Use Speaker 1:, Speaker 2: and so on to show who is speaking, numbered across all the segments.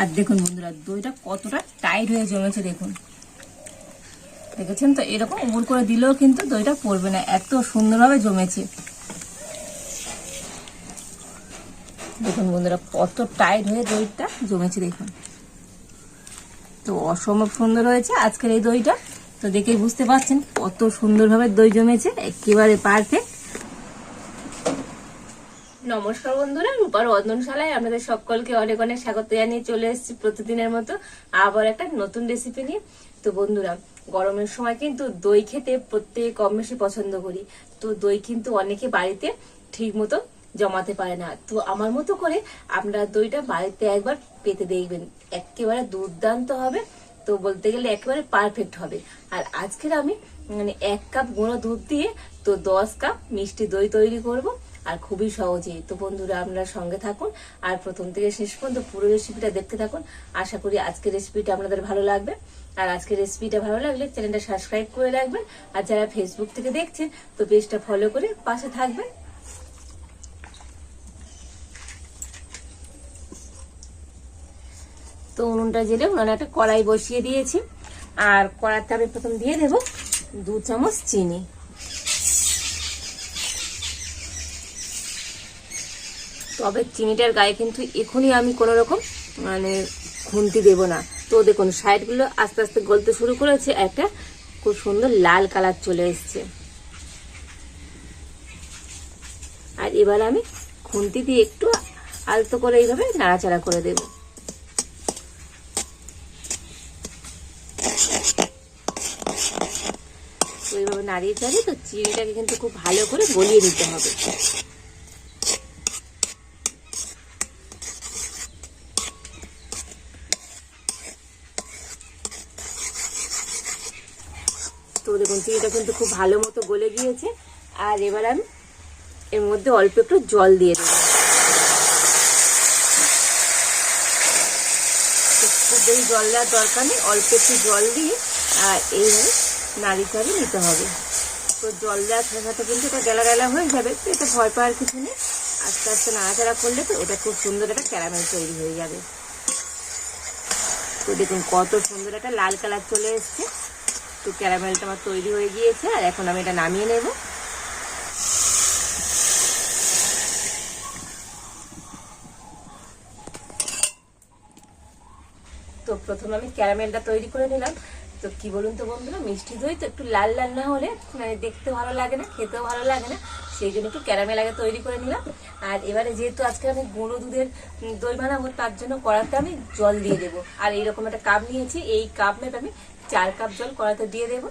Speaker 1: আর দেখুন বন্ধুরা, দইটা কতটা টাইট হয়ে জমেছে দেখুন। দেখেছেন তো? এরকম উবুর করে দিলেও কিন্তু দইটা পড়বে না, এত সুন্দরভাবে জমেছে। দেখুন বন্ধুরা, কত টাইট হয়ে দইটা জমেছে দেখুন। তো অসম্ভব সুন্দর হয়েছে আজকের এই দইটা। তো দেখেই বুঝতে পারছেন কত সুন্দরভাবে দই জমেছে, একেবারে পারফেক্ট নমস্কার বন্ধুরা, রূপার রন্ধনশালায় আপনাদের সকলকে অনেক অনেক স্বাগত জানিয়ে চলে এসেছি প্রতিদিনের মতো আবার একটা নতুন রেসিপি নিয়ে। তো বন্ধুরা, গরমের সময় কিন্তু দই খেতে প্রত্যেকে কম বেশি পছন্দ করি। তো দই কিন্তু অনেকে বাড়িতে ঠিক মতো জমাতে পারে না। তো আমার মতো করে আপনারা দইটা বাড়িতে একবার পেতে দেখবেন। একেবারে দুর্দান্ত হবে। তো বলতে গেলে একেবারে পারফেক্ট হবে। আর আজকের আমি মানে এক কাপ গুঁড়ো দুধ দিয়ে তো দশ কাপ মিষ্টি দই তৈরি করব। আর খুবই সহজেই। তো বন্ধুরা, আপনারা সঙ্গে থাকুন আর প্রথম থেকে শেষ পর্যন্ত পুরো রেসিপিটা দেখতে থাকুন। আশা করি আজকের রেসিপিটা আপনাদের ভালো লাগবে। আর আজকের রেসিপিটা ভালো লাগলে চ্যানেলটা সাবস্ক্রাইব করে রাখবেন। আর যারা ফেসবুক থেকে দেখছেন, তো পেজটা ফলো করে পাশে থাকবেন। তো উনুনটা জেলে উনানে একটা কড়াই বসিয়ে দিয়েছি। আর কড়াইতে আমি প্রথম দিয়ে দেব দু চামচ চিনি। তবে চিনিটার গায়ে কিন্তু এখনই আমি কোনো রকম মানে খুন্তি দেব না। তো দেখুন সাইডগুলো আস্তে আস্তে গলতে শুরু করেছে, একটা খুব সুন্দর লাল কালার চলে এসছে। আর এবার আমি খুন্তি দিয়ে একটু আলতো করে এইভাবে নাড়াচাড়া করে দেবো। এইভাবে নাড়িয়ে চাড়িয়ে তো চিনিটাকে কিন্তু খুব ভালো করে গলিয়ে নিতে হবে। চিনিটা কিন্তু খুব ভালো মতো গলে গিয়েছে। আর এবার আমি এর মধ্যে অল্প একটু জল দিয়ে দেবো। খুব বেশি জল দেওয়ার দরকার নেই, অল্প একটু জল দিয়ে, আর এইভাবে নাড়ি চাড়ি নিতে হবে। তো জল দেওয়ার সাথে সাথে কিন্তু এটা গেলা গেলা হয়ে যাবে, তো এটা ভয় পাওয়ার কিছু নেই। আস্তে আস্তে নাড়াচাড়া করলে তো এটা খুব সুন্দর একটা ক্যারামেল তৈরি হয়ে যাবে। তো দেখুন কত সুন্দর একটা লাল কালার চলে এসছে। তো ক্যারামেলটা আমার তৈরি হয়ে গিয়েছে, আর এখন আমি এটা নামিয়ে নেব। তো প্রথমে আমি ক্যারামেলটা তৈরি করে নিলাম। তো কি বলুন তো বন্ধুরা, মিষ্টি দই তো একটু লাল লাল না হলে মানে দেখতে ভালো লাগে না, খেতেও ভালো লাগে না, সেই জন্য একটু ক্যারামেল আগে তৈরি করে নিলাম। আর এবারে যেহেতু আজকে আমি গুঁড়ো দুধের দই বানাবো, তার জন্য কড়াতে আমি জল দিয়ে দেবো। আর এইরকম একটা কাপ নিয়েছি, এই কাপ মেপে আমি চার কাপ জল কড়াতে দিয়ে দেবো।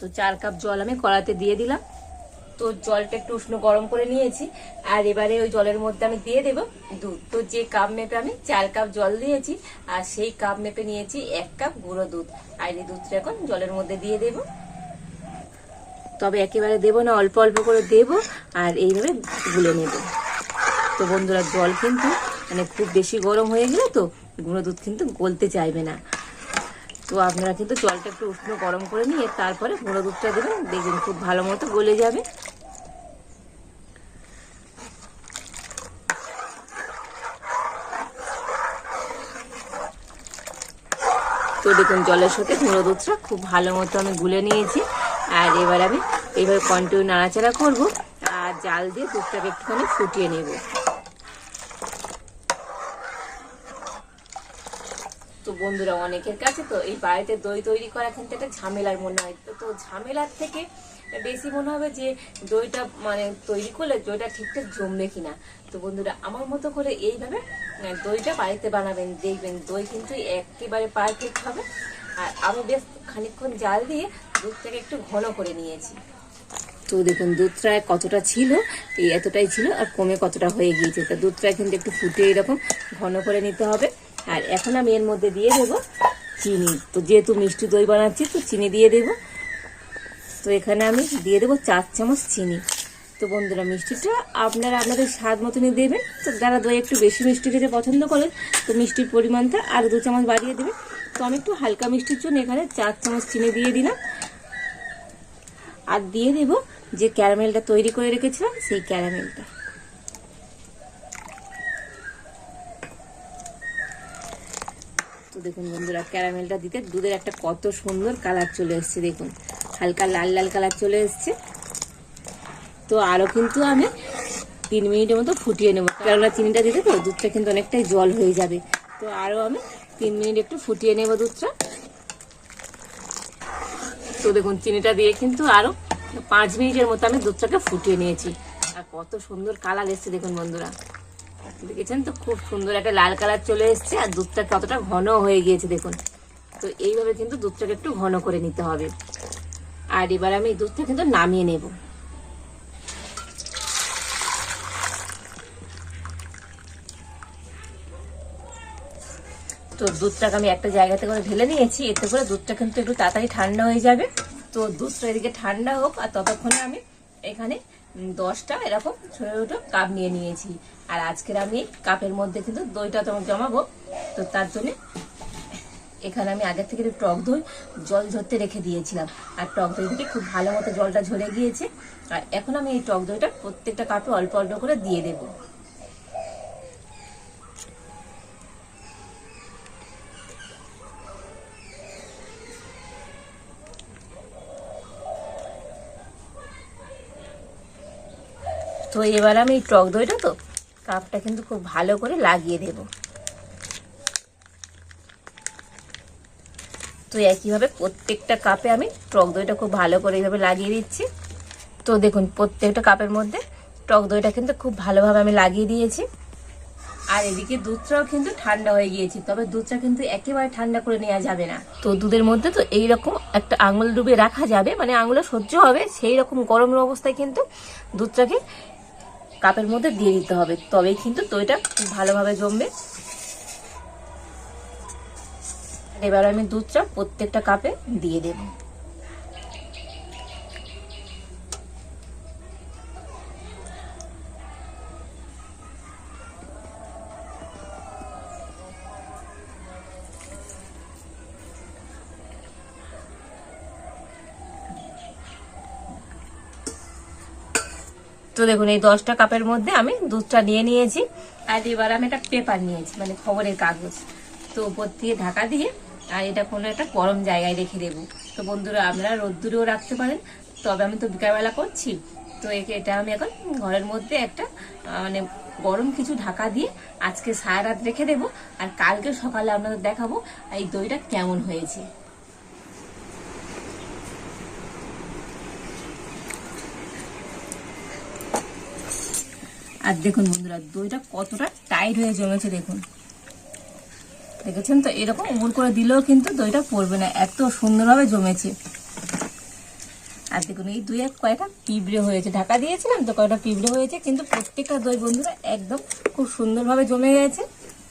Speaker 1: তো চার কাপ জল আমি কড়াতে দিয়ে দিলাম। তো জলটা একটু উষ্ণ গরম করে নিয়েছি। আর এবারে ওই জলের মধ্যে আমি দিয়ে দেবো দুধ। তো যে কাপ মেপে আমি চার কাপ জল দিয়েছি, আর সেই কাপ মেপে নিয়েছি এক কাপ গুঁড়ো দুধ। আর এই দুধটা এখন জলের মধ্যে দিয়ে দেবো। তবে একেবারে দেবো না, অল্প অল্প করে দেবো, আর এইভাবে গুলে নেব। তো বন্ধুরা, জল কিন্তু মানে খুব বেশি গরম হয়ে গেলে তো গুঁড়ো দুধ কিন্তু গলতে চাইবে না। তো আপনারা কিন্তু জলটা একটু উষ্ণ গরম করে নিয়ে তারপরে গুঁড়ো দুধটা দেবেন, দেখবেন খুব ভালো মতো গলে যাবে। তো দেখুন জলের সাথে কুমড়ো দুধটা খুব ভালো মতো আমি গুলে নিয়েছি। আর এবার আমি এইভাবে কন্টিনিউ নাড়াচাড়া করব আর জাল দিয়ে দুধটাকে একটুখানি ফুটিয়ে নেব। তো বন্ধুরা, অনেকের কাছে তো এই বাড়িতে দই তৈরি করা কিন্তু একটা ঝামেলার মনে হয়। তো ঝামেলার থেকে বেশি মনে হবে যে দইটা মানে তৈরি করলে দইটা ঠিকঠাক জমবে কিনা। তো বন্ধুরা, আমার মতো করে এইভাবে দইটা বাড়িতে বানাবেন, দেখবেন দই কিন্তু একেবারে পারফেক্ট হবে। আর আমি বেশ খানিকক্ষণ জাল দিয়ে দুধটাকে একটু ঘন করে নিয়েছি। তো দেখুন, দুধটা কতটা ছিল, এই এতটাই ছিল, আর কমে কতটা হয়ে গিয়েছে। তা দুধটা কিন্তু একটু ফুটে এরকম ঘন করে নিতে হবে। আর এখন আমি এর মধ্যে দিয়ে দেবো চিনি। তো যেহেতু মিষ্টি দই বানাচ্ছি, তো চিনি দিয়ে দেবো। তো এখানে আমি দিয়ে দেবো চার চামচ চিনি। তো বন্ধুরা, মিষ্টিটা আপনারা আপনাদের স্বাদ মতনই দেবেন। তো যারা দই একটু বেশি মিষ্টি খেতে পছন্দ করেন, তো মিষ্টির পরিমাণটা আর দু চামচ বাড়িয়ে দেবেন। তো আমি একটু হালকা মিষ্টির জন্য এখানে চার চামচ চিনি দিয়ে দিলাম। আর দিয়ে দেব যে ক্যারামেলটা তৈরি করে রেখেছিলাম, সেই ক্যারামেলটা। তো দেখুন বন্ধুরা, ক্যারামেলটা দিতে দুধের একটা কত সুন্দর কালার চলে এসছে, দেখুন। হালকা লাল লাল কালার চলে এসছে। তো আরও কিন্তু আমি তিন মিনিটের মতো ফুটিয়ে নেব। কেননা চিনিটা দিতে তো দুধটা কিন্তু অনেকটাই জল হয়ে যাবে। তো আরও আমি তিন মিনিট একটু ফুটিয়ে নেব দুধটা। তো দেখুন, চিনিটা দিয়ে কিন্তু আরও পাঁচ মিনিটের মতো আমি দুধটাকে ফুটিয়ে নিয়েছি। আর কত সুন্দর কালার এসছে দেখুন বন্ধুরা। দেখেছেন তো? খুব সুন্দর একটা লাল কালার চলে এসছে আর দুধটা কতটা ঘন হয়ে গিয়েছে দেখুন। তো এইভাবে কিন্তু দুধটাকে একটু ঘন করে নিতে হবে। আর এবার আমি দুধটা কিন্তু নামিয়ে নেব। তো দুধটাকে আমি একটা জায়গাতে করে ঢেলে নিয়েছি, এতে করে দুধটা কিন্তু একটু তাড়াতাড়ি ঠান্ডা হয়ে যাবে। তো দুধটা এদিকে ঠান্ডা হোক, আর ততক্ষণে আমি এখানে দশটা এরকম ছোট ছোট কাপ নিয়ে নিয়েছি। আর আজকের আমি কাপের মধ্যে কিন্তু দইটা তোমাকে জমাবো। তো তার জন্য এখানে আমি আগের থেকে টক দই, জল ঝরতে রেখে দিয়েছিলাম। আর টক দই থেকে খুব ভালো মতো জলটা ঝরে গিয়েছে। আর এখন আমি এই টক দইটা প্রত্যেকটা কাপে অল্প অল্প করে দিয়ে দেবো। তো এবার আমি এই টক দইটা তো কাপটা কিন্তু খুব ভালো করে লাগিয়ে দেব। তো একইভাবে প্রত্যেকটা কাপে আমি টক দইটা খুব ভালো করে এইভাবে লাগিয়ে দিচ্ছি। তো দেখুন, প্রত্যেকটা কাপের মধ্যে টক দইটা কিন্তু খুব ভালোভাবে আমি লাগিয়ে দিয়েছি। আর এদিকে দুধটাও কিন্তু ঠান্ডা হয়ে গিয়েছে, তবে দুধটা কিন্তু একেবারে ঠান্ডা করে নেওয়া যাবে না। তো দুধের মধ্যে তো এইরকম একটা আঙুল ডুবে রাখা যাবে মানে আঙুলে সহ্য হবে সেই রকম গরমের অবস্থায় কিন্তু দুধটাকে কাপের মধ্যে দিয়ে দিতে হবে। তবেই কিন্তু দইটা খুব ভালোভাবে জমবে। এবার আমি দুধটা প্রত্যেকটা কাপে দিয়ে দেব। তো দেখুন, এই দশটা কাপের মধ্যে আমি দুধটা নিয়ে নিয়েছি। আর এবার আমি একটা পেপার নিয়েছি মানে খবরের কাগজ। তো উপর দিয়ে ঢাকা দিয়ে আর এটা কোনো একটা গরম জায়গায় রেখে দেবো। তো বন্ধুরা, আপনারা রোদ্দুরেও রাখতে পারেন, তবে আমি তো বিকালবেলা করছি। তো একে এটা আমি এখন ঘরের মধ্যে একটা মানে গরম কিছু ঢাকা দিয়ে আজকে সারা রাত রেখে দেবো, আর কালকে সকালে আপনাদের দেখাবো এই দইটা কেমন হয়েছে। আর দেখুন বন্ধুরা, দইটা কতটা টাইট হয়ে জমেছে দেখুন। দেখেছেন? তো এরকম উবুর করে দিলেও কিন্তু দইটা পড়বে না। এত সুন্দরভাবে জমেছে। আর দেখুন, এই দুই এক কয়টা পিঁপড়ে হয়েছে। ঢাকা দিয়েছিলাম তো কয়টা পিঁপড়ে হয়েছে, কিন্তু প্রত্যেকটা দই বন্ধুরা একদম খুব সুন্দরভাবে জমে গেছে।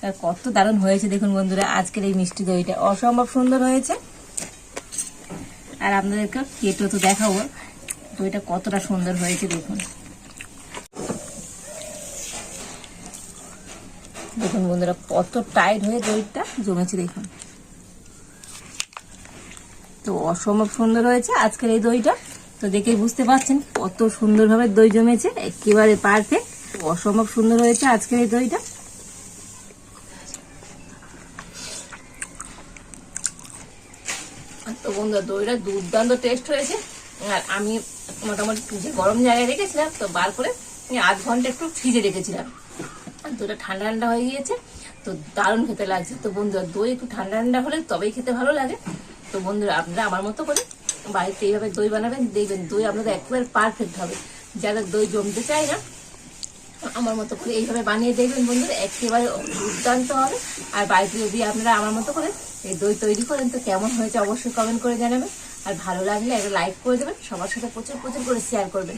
Speaker 1: আর কত দারুণ হয়েছে দেখুন বন্ধুরা, আজকের এই মিষ্টি দইটা। অসম্ভব সুন্দর হয়েছে। আর আপনাদেরকে কেটো তো দেখাবো, দইটা কতটা সুন্দর হয়েছে দেখুন। দেখুন বন্ধুরা, কত টাইট হয়ে দইটা জমেছে দেখুন। তো অসম্ভব সুন্দর হয়েছে আজকের এই দইটা। তো দেখেই বুঝতে পারছেন কত সুন্দরভাবে দই জমেছে, একেবারে পারফেক্ট অসম্ভব সুন্দর হয়েছে আজকের এই দইটা। তো বন্ধুরা, দইটা দুর্দান্ত টেস্ট হয়েছে। আর আমি মোটামুটি যে গরম জায়গায় রেখেছিলাম, তো বার করে আধ ঘণ্টা একটু ফ্রিজে রেখেছিলাম। দইটা ঠান্ডা ঠান্ডা হয়ে গিয়েছে। তো দারুণ খেতে লাগছে। তো বন্ধুরা, দই একটু ঠান্ডা ঠান্ডা হলে তবেই খেতে ভালো লাগে। তো বন্ধুরা, আপনারা আমার মতো করে বাড়িতে এইভাবে দই বানাবেন, দেখবেন দই আপনাদের একেবারে পারফেক্ট হবে। যারা দই জমতে চায় না, আমার মতো করে এইভাবে বানিয়ে দেখবেন বন্ধুরা, একেবারে দুর্দান্ত হবে। আর বাড়িতে যদি আপনারা আমার মতো করে এই দই তৈরি করেন, তো কেমন হয়েছে অবশ্যই কমেন্ট করে জানাবেন। আর ভালো লাগলে একটা লাইক করে দেবেন, সবার সাথে প্রচুর প্রচুর করে শেয়ার করবেন।